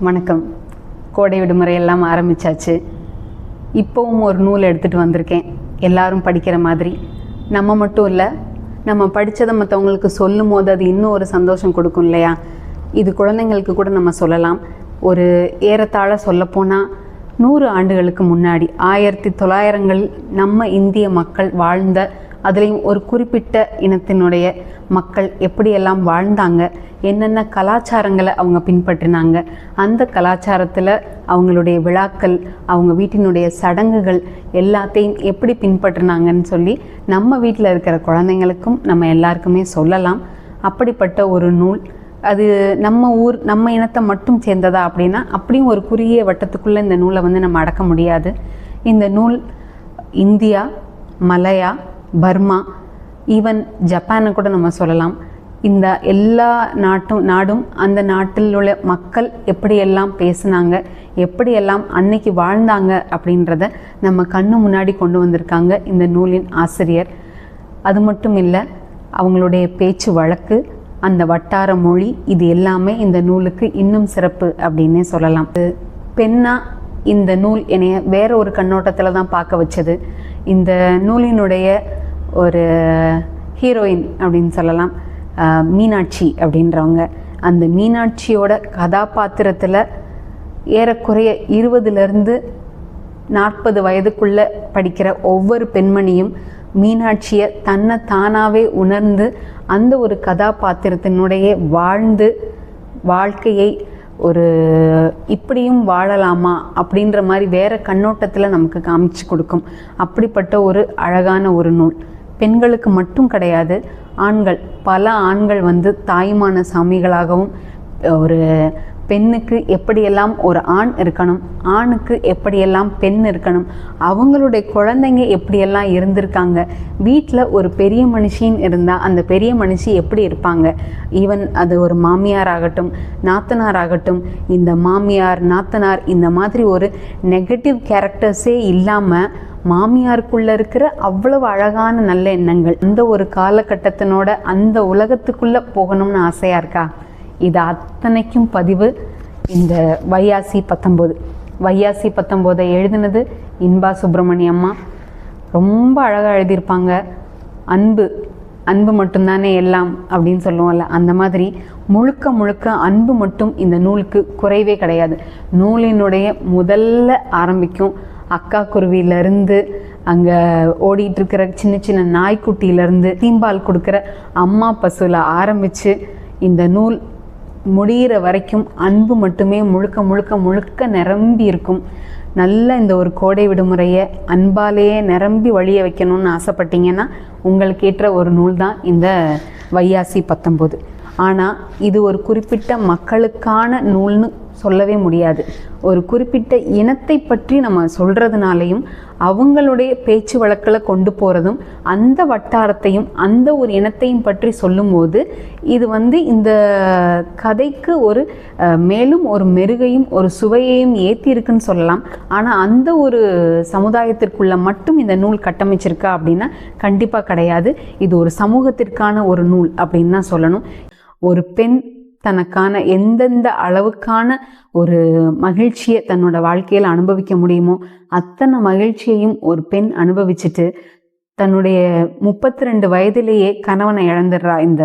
வணக்கம். கோடை விடுமுறை எல்லாம் ஆரம்பிச்சாச்சு. இப்போவும் ஒரு நூல் எடுத்துகிட்டு வந்திருக்கேன். எல்லாரும் படிக்கிற மாதிரி. நம்ம மட்டும் இல்லை நம்ம படித்ததை மற்றவங்களுக்கு சொல்லும் போது அது இன்னும் ஒரு சந்தோஷம் கொடுக்கும் இல்லையா? இது குழந்தைங்களுக்கு கூட நம்ம சொல்லலாம். ஒரு ஏறத்தாழ சொல்லப்போனால் நூறு ஆண்டுகளுக்கு முன்னாடி ஆயிரத்தி தொள்ளாயிரங்கள் நம்ம இந்திய மக்கள் வாழ்ந்த அதுலேயும் ஒரு குறிப்பிட்ட இனத்தினுடைய மக்கள் எப்படியெல்லாம் வாழ்ந்தாங்க என்னென்ன கலாச்சாரங்களை அவங்க பின்பற்றினாங்க அந்த கலாச்சாரத்தில் அவங்களுடைய விழாக்கள் அவங்க வீட்டினுடைய சடங்குகள் எல்லாத்தையும் எப்படி பின்பற்றினாங்கன்னு சொல்லி நம்ம வீட்டில் இருக்கிற குழந்தைங்களுக்கும் நம்ம எல்லாருக்குமே சொல்லலாம். அப்படிப்பட்ட ஒரு நூல். அது நம்ம ஊர் நம்ம இனத்தை மட்டும் சேர்ந்ததா அப்படின்னா அப்படியும் ஒரு குறுகிய வட்டத்துக்குள்ளே இந்த நூலை வந்து நம்ம அடக்க முடியாது. இந்த நூல் இந்தியா மலையா பர்மா ஈவன் ஜப்பானை கூட நம்ம சொல்லலாம். இந்த எல்லா நாட்டும் நாடும் அந்த நாட்டில் உள்ள மக்கள் எப்படியெல்லாம் பேசுனாங்க எப்படியெல்லாம் அன்னைக்கு வாழ்ந்தாங்க அப்படின்றத நம்ம கண்ணு முன்னாடி கொண்டு வந்திருக்காங்க இந்த நூலின் ஆசிரியர். அது மட்டும் இல்லை அவங்களுடைய பேச்சு வழக்கு அந்த வட்டார மொழி இது எல்லாமே இந்த நூலுக்கு இன்னும் சிறப்பு அப்படின்னே சொல்லலாம். பெண்ணாக பெண்ணா இந்த நூல் என்னைய வேற ஒரு கண்ணோட்டத்தில் தான் பார்க்க வச்சது. இந்த நூலினுடைய ஒரு ஹீரோயின் அப்படின்னு சொல்லலாம் மீனாட்சி அப்படின்றவங்க. அந்த மீனாட்சியோட கதாபாத்திரத்தில் ஏறக்குறைய இருபதுலேருந்து நாற்பது வயதுக்குள்ள படிக்கிற ஒவ்வொரு பெண்மணியும் மீனாட்சியை தன்னை தானாகவே உணர்ந்து அந்த ஒரு கதாபாத்திரத்தினுடைய வாழ்ந்து வாழ்க்கையை ஒரு இப்படியும் வாழலாமா அப்படின்ற மாதிரி வேற கண்ணோட்டத்தில் நமக்கு காமிச்சு கொடுக்கும். அப்படிப்பட்ட ஒரு அழகான ஒரு நூல். பெண்களுக்கு மட்டும் கிடையாது ஆண்கள் பல ஆண்கள் வந்து தாய்மான சாமிகளாகவும் ஒரு பெண்ணுக்கு எப்படியெல்லாம் ஒரு ஆண் இருக்கணும் ஆணுக்கு எப்படியெல்லாம் பெண் இருக்கணும் அவங்களுடைய குழந்தைங்க எப்படியெல்லாம் இருந்திருக்காங்க வீட்டில் ஒரு பெரிய மனுஷின்னு இருந்தால் அந்த பெரிய மனுஷி எப்படி இருப்பாங்க? ஈவன் அது ஒரு மாமியார் ஆகட்டும் நாத்தனார் ஆகட்டும் இந்த மாமியார் நாத்தனார் இந்த மாதிரி ஒரு நெகட்டிவ் கேரக்டர்ஸே இல்லாமல் மாமியாருக்குள்ள இருக்கிற அவ்வளவு அழகான நல்ல எண்ணங்கள் அந்த ஒரு காலகட்டத்தினோட அந்த உலகத்துக்குள்ள போகணும்னு ஆசையா இருக்கா? இது அத்தனைக்கும் பதிவு. இந்த வையாசி பத்தொம்போது வையாசி பத்தொம்போதை எழுதினது இன்பா சுப்பிரமணிய அம்மா. ரொம்ப அழகாக எழுதியிருப்பாங்க. அன்பு அன்பு மட்டும்தானே எல்லாம் அப்படின்னு சொல்லுவோம்ல அந்த மாதிரி முழுக்க முழுக்க அன்பு மட்டும் இந்த நூலுக்கு குறைவே கிடையாது. நூலினுடைய முதல்ல ஆரம்பிக்கும் அக்கா குருவியிலேருந்து அங்கே ஓடிட்டுருக்கிற சின்ன சின்ன நாய்க்குட்டியிலேருந்து தீம்பால் கொடுக்குற அம்மா பசுவில் ஆரம்பித்து இந்த நூல் முடிகிற வரைக்கும் அன்பு மட்டுமே முழுக்க முழுக்க முழுக்க நிரம்பி இருக்கும். நல்ல இந்த ஒரு கோடை விடுமுறையை அன்பாலேயே நிரம்பி வழிய வைக்கணும்னு ஆசைப்பட்டீங்கன்னா உங்களுக்கு ஏற்ற ஒரு நூல் தான் இந்த வையாசி பத்தொம்போது ஆனால் இது ஒரு குறிப்பிட்ட மக்களுக்கான நூல்னு சொல்லவே முடியாது. ஒரு குறிப்பிட்ட இனத்தை பற்றி நம்ம சொல்கிறதுனாலையும் அவங்களுடைய பேச்சு வழக்கில் கொண்டு போகிறதும் அந்த வட்டாரத்தையும் அந்த ஒரு இனத்தையும் பற்றி சொல்லும்போது இது வந்து இந்த கதைக்கு ஒரு மேலும் ஒரு மெருகையும் ஒரு சுவையையும் ஏற்றிருக்குன்னு சொல்லலாம். ஆனால் அந்த ஒரு சமுதாயத்திற்குள்ள மட்டும் இந்த நூல் கட்டமைச்சிருக்கா அப்படின்னா கண்டிப்பாக கிடையாது. இது ஒரு சமூகத்திற்கான ஒரு நூல் அப்படின்னு தான் சொல்லணும். ஒரு பெண் தனக்கான எந்தெந்த அளவுக்கான ஒரு மகிழ்ச்சியை தன்னோட வாழ்க்கையில் அனுபவிக்க முடியுமோ அத்தனை மகிழ்ச்சியையும் ஒரு பெண் அனுபவிச்சுட்டு தன்னுடைய முப்பத்தி ரெண்டு வயதிலேயே கணவனை இழந்துடுறா. இந்த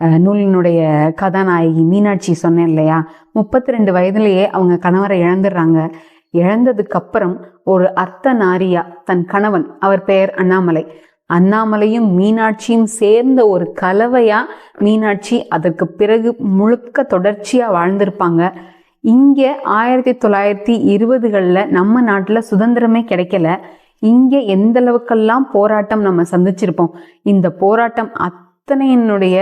நூலினுடைய கதாநாயகி மீனாட்சி சொன்னேன் இல்லையா? முப்பத்தி ரெண்டு வயதிலேயே அவங்க கணவரை இழந்துடுறாங்க. இழந்ததுக்கு அப்புறம் ஒரு அர்த்த நாரியா தன் கணவன் அவர் பெயர் அண்ணாமலை. அண்ணாமலையும் மீனாட்சியும் சேர்ந்த ஒரு கலவையா மீனாட்சி அதற்கு பிறகு முழுக்க தொடர்ச்சியா வாழ்ந்திருப்பாங்க. இங்கே ஆயிரத்தி தொள்ளாயிரத்தி இருபதுகளில் நம்ம நாட்டில் சுதந்திரமே கிடைக்கல. இங்கே எந்த அளவுக்கெல்லாம் போராட்டம் நம்ம சந்திச்சிருப்போம். இந்த போராட்டம் அத்தனையினுடைய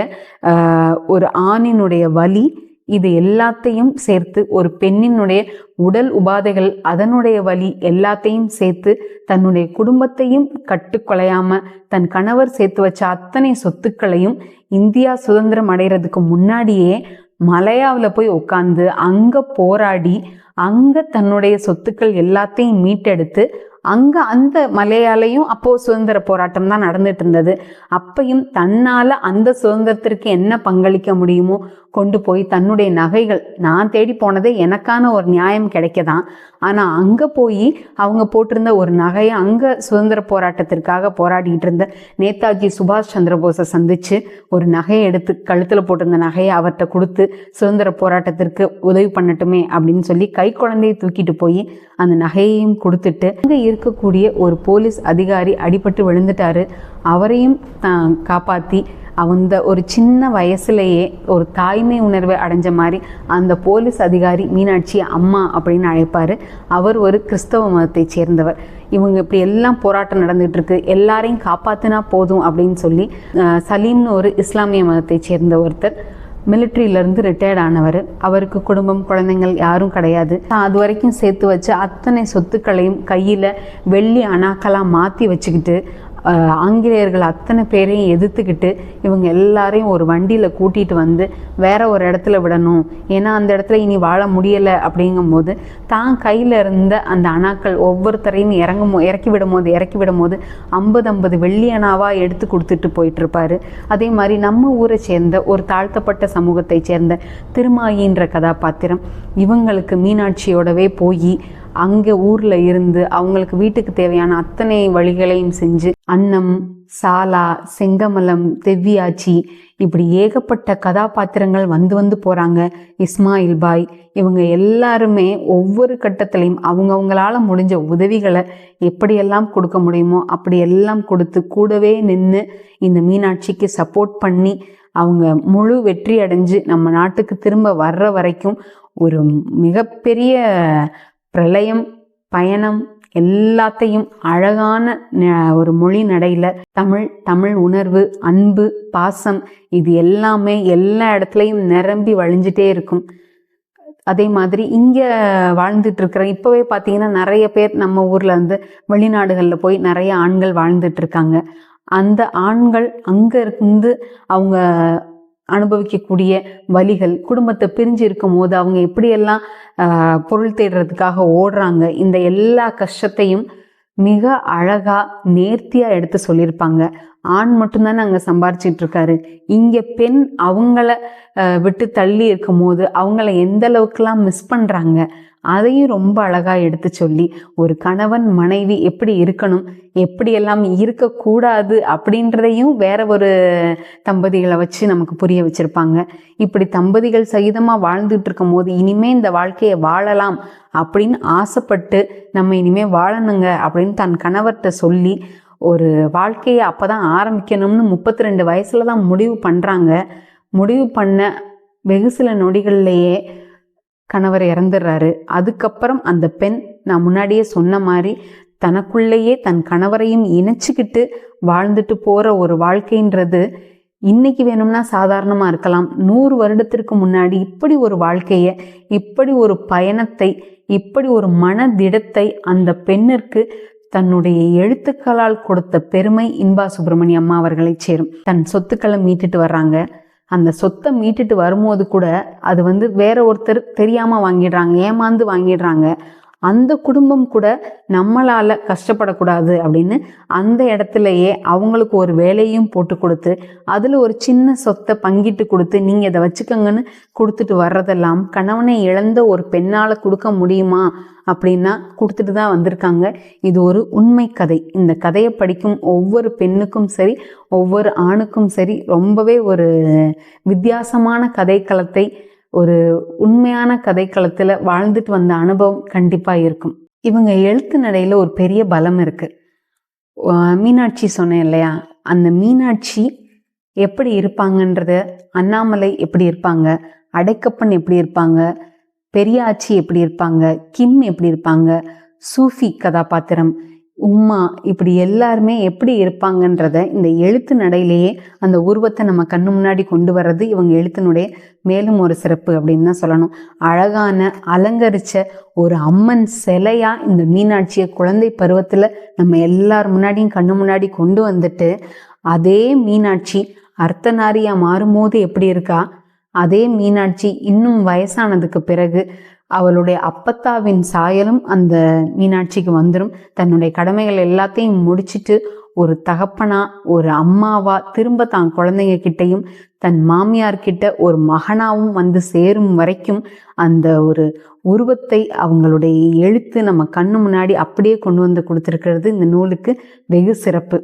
ஒரு ஆணினுடைய வலி இது எல்லாத்தையும் சேர்த்து ஒரு பெண்ணினுடைய உடல் உபாதைகள் அதனுடைய வழி எல்லாத்தையும் சேர்த்து தன்னுடைய குடும்பத்தையும் கட்டுக்கொலையாம தன் கணவர் சேர்த்து வச்ச அத்தனை சொத்துக்களையும் இந்தியா சுதந்திரம் அடைகிறதுக்கு முன்னாடியே மலையாவில் போய் உட்காந்து அங்கே போராடி அங்கே தன்னுடைய சொத்துக்கள் எல்லாத்தையும் மீட்டெடுத்து அங்கே அந்த மலையாலையும் அப்போது சுதந்திர போராட்டம் தான் நடந்துட்டு இருந்தது. அப்பையும் தன்னால் அந்த சுதந்திரத்திற்கு என்ன பங்களிக்க முடியுமோ கொண்டு போய் தன்னுடைய நகைகள் நான் தேடி போனதே எனக்கான ஒரு நியாயம் கிடைக்கதான். ஆனால் அங்கே போய் அவங்க போட்டிருந்த ஒரு நகையை அங்கே சுதந்திர போராட்டத்திற்காக போராடிட்டு இருந்த நேதாஜி சுபாஷ் சந்திர போஸை சந்தித்து ஒரு நகையை எடுத்து கழுத்தில் போட்டிருந்த நகையை அவர்கிட்ட கொடுத்து சுதந்திர போராட்டத்திற்கு உதவி பண்ணட்டுமே அப்படின்னு சொல்லி கை குழந்தையை தூக்கிட்டு போய் அந்த நகையையும் கொடுத்துட்டு அங்கே இருக்கக்கூடிய ஒரு போலீஸ் அதிகாரி அடிபட்டு விழுந்துட்டாரு. அவரையும் காப்பாற்றி அந்த ஒரு சின்ன வயசுலேயே ஒரு தாய்மை உணர்வை அடைஞ்ச மாதிரி அந்த போலீஸ் அதிகாரி மீனாட்சி அம்மா அப்படின்னு அழைப்பார். அவர் ஒரு கிறிஸ்தவ மதத்தை சேர்ந்தவர். இவங்க இப்படி எல்லாம் போராட்டம் நடந்துகிட்டு இருக்கு. எல்லாரையும் காப்பாற்றினா போதும் அப்படின்னு சொல்லி சலீம்னு ஒரு இஸ்லாமிய மதத்தை சேர்ந்த ஒருத்தர் மிலிட்ரியிலேருந்து ரிட்டையர்ட் ஆனவர். அவருக்கு குடும்பம் குழந்தைங்கள் யாரும் கிடையாது. அது வரைக்கும் சேர்த்து வச்ச அத்தனை சொத்துக்களையும் கையில் வெள்ளி அணாக்களாக மாற்றி வச்சுக்கிட்டு ஆங்கிலேயர்கள் அத்தனை பேரையும் எதிர்த்துக்கிட்டு இவங்க எல்லாரையும் ஒரு வண்டியில் கூட்டிகிட்டு வந்து வேற ஒரு இடத்துல விடணும். ஏன்னா அந்த இடத்துல இனி வாழ முடியலை அப்படிங்கும்போது தான் கையில் இருந்த அந்த அணாக்கள் ஒவ்வொருத்தரையும் இறங்கும் இறக்கி விடும்போது இறக்கி விடும்போது ஐம்பது ஐம்பது வெள்ளி அணாவாக எடுத்து கொடுத்துட்டு போயிட்டுருப்பாரு. அதே மாதிரி நம்ம ஊரை சேர்ந்த ஒரு தாழ்த்தப்பட்ட சமூகத்தை சேர்ந்த திருமாயின்ற கதாபாத்திரம் இவங்களுக்கு மீனாட்சியோடவே போய் அங்கே ஊரில் இருந்து அவங்களுக்கு வீட்டுக்கு தேவையான அத்தனை வழிகளையும் செஞ்சு அன்னம் சாலா செங்கமலம் தெவ்வியாச்சி இப்படி ஏகப்பட்ட கதாபாத்திரங்கள் வந்து வந்து போகிறாங்க இஸ்மாயில் பாய் இவங்க எல்லாருமே ஒவ்வொரு கட்டத்திலையும் அவங்கவுங்களால முடிஞ்ச உதவிகளை எப்படியெல்லாம் கொடுக்க முடியுமோ அப்படியெல்லாம் கொடுத்து கூடவே நின்று இந்த மீனாட்சிக்கு சப்போர்ட் பண்ணி அவங்க முழு வெற்றி அடைஞ்சு நம்ம நாட்டுக்கு திரும்ப வர்ற வரைக்கும் ஒரு மிகப்பெரிய பிரளயம் பயணம் எல்லாத்தையும் அழகான ஒரு மொழி நடையில் தமிழ் தமிழ் உணர்வு அன்பு பாசம் இது எல்லாமே எல்லா இடத்துலையும் நிரம்பி வழிஞ்சிட்டே இருக்கும். அதே மாதிரி இங்கே வாழ்ந்துட்டு இருக்கிற இப்போவே பார்த்தீங்கன்னா நிறைய பேர் நம்ம ஊரில் வந்து வெளிநாடுகளில் போய் நிறைய ஆண்கள் வாழ்ந்துட்டு இருக்காங்க. அந்த ஆண்கள் அங்கே இருந்து அவங்க அனுபவிக்கக்கூடிய வலிகள் குடும்பத்தை பிரிஞ்சு இருக்கும் போது அவங்க எப்படியெல்லாம் ஆஹ், பொருள் தேடுறதுக்காக ஓடுறாங்க இந்த எல்லா கஷ்டத்தையும் மிக அழகா நேர்த்தியா எடுத்து சொல்லியிருப்பாங்க. ஆண் மட்டும்தானே அங்கே சம்பாரிச்சிட்டு இருக்காரு. இங்கே பெண் அவங்கள விட்டு தள்ளி இருக்கும் போது அவங்கள எந்த அளவுக்குலாம் மிஸ் பண்ணுறாங்க அதையும் ரொம்ப அழகாக எடுத்து சொல்லி ஒரு கணவன் மனைவி எப்படி இருக்கணும் எப்படியெல்லாம் இருக்கக்கூடாது அப்படின்றதையும் வேற ஒரு தம்பதிகளை வச்சு நமக்கு புரிய வச்சிருப்பாங்க. இப்படி தம்பதிகள் சகிதமாக வாழ்ந்துட்டு இருக்கும் போது இனிமே இந்த வாழ்க்கையை வாழலாம் அப்படின்னு ஆசைப்பட்டு நம்ம இனிமே வாழணுங்க அப்படின்னு தன் கணவர்கிட்ட சொல்லி ஒரு வாழ்க்கையை அப்பதான் ஆரம்பிக்கணும்னு முப்பத்தி ரெண்டு வயசுல தான் முடிவு பண்றாங்க. முடிவு பண்ண வெகு சில நொடிகள்லேயே கணவர் இறந்துடுறாரு. அதுக்கப்புறம் அந்த பெண் நான் முன்னாடியே சொன்ன மாதிரி தனக்குள்ளேயே தன் கணவரையும் இணைச்சிக்கிட்டு வாழ்ந்துட்டு போகிற ஒரு வாழ்க்கைன்றது இன்னைக்கு வேணும்னா சாதாரணமாக இருக்கலாம். நூறு வருடத்திற்கு முன்னாடி இப்படி ஒரு வாழ்க்கையை இப்படி ஒரு பயணத்தை இப்படி ஒரு மனதிடத்தை அந்த பெண்ணிற்கு தன்னுடைய எழுத்துக்களால் கொடுத்த பெருமை இன்பா சுப்பிரமணிய அம்மா அவர்களை சேரும். தன் சொத்துக்களை மீட்டுட்டு வர்றாங்க. அந்த சொத்தை மீட்டுட்டு வரும்போது கூட அது வந்து வேற ஒருத்தர் தெரியாம வாங்கிடுறாங்க ஏமாந்து வாங்கிடுறாங்க. அந்த குடும்பம் கூட நம்மளால கஷ்டப்படக்கூடாது அப்படின்னு அந்த இடத்துலயே அவங்களுக்கு ஒரு வேலையும் போட்டு கொடுத்து அதுல ஒரு சின்ன சொத்தை பங்கிட்டு கொடுத்து நீங்க இதை வச்சுக்கோங்கன்னு கொடுத்துட்டு வர்றதெல்லாம் கணவனை இழந்த ஒரு பெண்ணால கொடுக்க முடியுமா? அப்படின்னா கொடுத்துட்டு தான் வந்திருக்காங்க. இது ஒரு உண்மை கதை. இந்த கதையை படிக்கும் ஒவ்வொரு பெண்ணுக்கும் சரி ஒவ்வொரு ஆணுக்கும் சரி ரொம்பவே ஒரு வித்தியாசமான கதைக்களத்தை ஒரு உண்மையான கதைக்களத்தில் வாழ்ந்துட்டு வந்த அனுபவம் கண்டிப்பாக இருக்கும். இவங்க எழுத்து நடையில் ஒரு பெரிய பலம் இருக்குது மீனாட்சி சொன்னேன் இல்லையா? அந்த மீனாட்சி எப்படி இருப்பாங்கன்றத அண்ணாமலை எப்படி இருப்பாங்க அடைக்கப்பன் எப்படி இருப்பாங்க பெரியாச்சி எப்படி இருப்பாங்க கிம் எப்படி இருப்பாங்க சூஃபி கதாபாத்திரம் உம்மா இப்படி எல்லாருமே எப்படி இருப்பாங்கன்றத இந்த எழுத்து நடையிலேயே அந்த உருவத்தை நம்ம கண்ணு முன்னாடி கொண்டு வர்றது இவங்க எழுத்தினுடைய மேலும் ஒரு சிறப்பு அப்படின்னு தான் சொல்லணும். அழகான அலங்கரிச்ச ஒரு அம்மன் சிலையா இந்த மீனாட்சியை குழந்தை பருவத்துல நம்ம எல்லார் முன்னாடியும் கண்ணு முன்னாடி கொண்டு வந்துட்டு அதே மீனாட்சி அர்த்தநாரியா மாறும்போது எப்படி இருக்கா? அதே மீனாட்சி இன்னும் வயசானதுக்கு பிறகு அவளுடைய அப்பத்தாவின் சாயலும் அந்த மீனாட்சிக்கு வந்துடும் தன்னுடைய கடமைகள் எல்லாத்தையும் முடிச்சிட்டு ஒரு தகப்பனா ஒரு அம்மாவா திரும்ப தான் குழந்தைங்க கிட்டையும் தன் மாமியார் கிட்ட ஒரு மகனாவும் வந்து சேரும் வரைக்கும் அந்த ஒரு உருவத்தை அவங்களுடைய எழுத்து நம்ம கண்ணு முன்னாடி அப்படியே கொண்டு வந்து கொடுத்துருக்கிறது. இந்த நூலுக்கு வெகு சிறப்பு.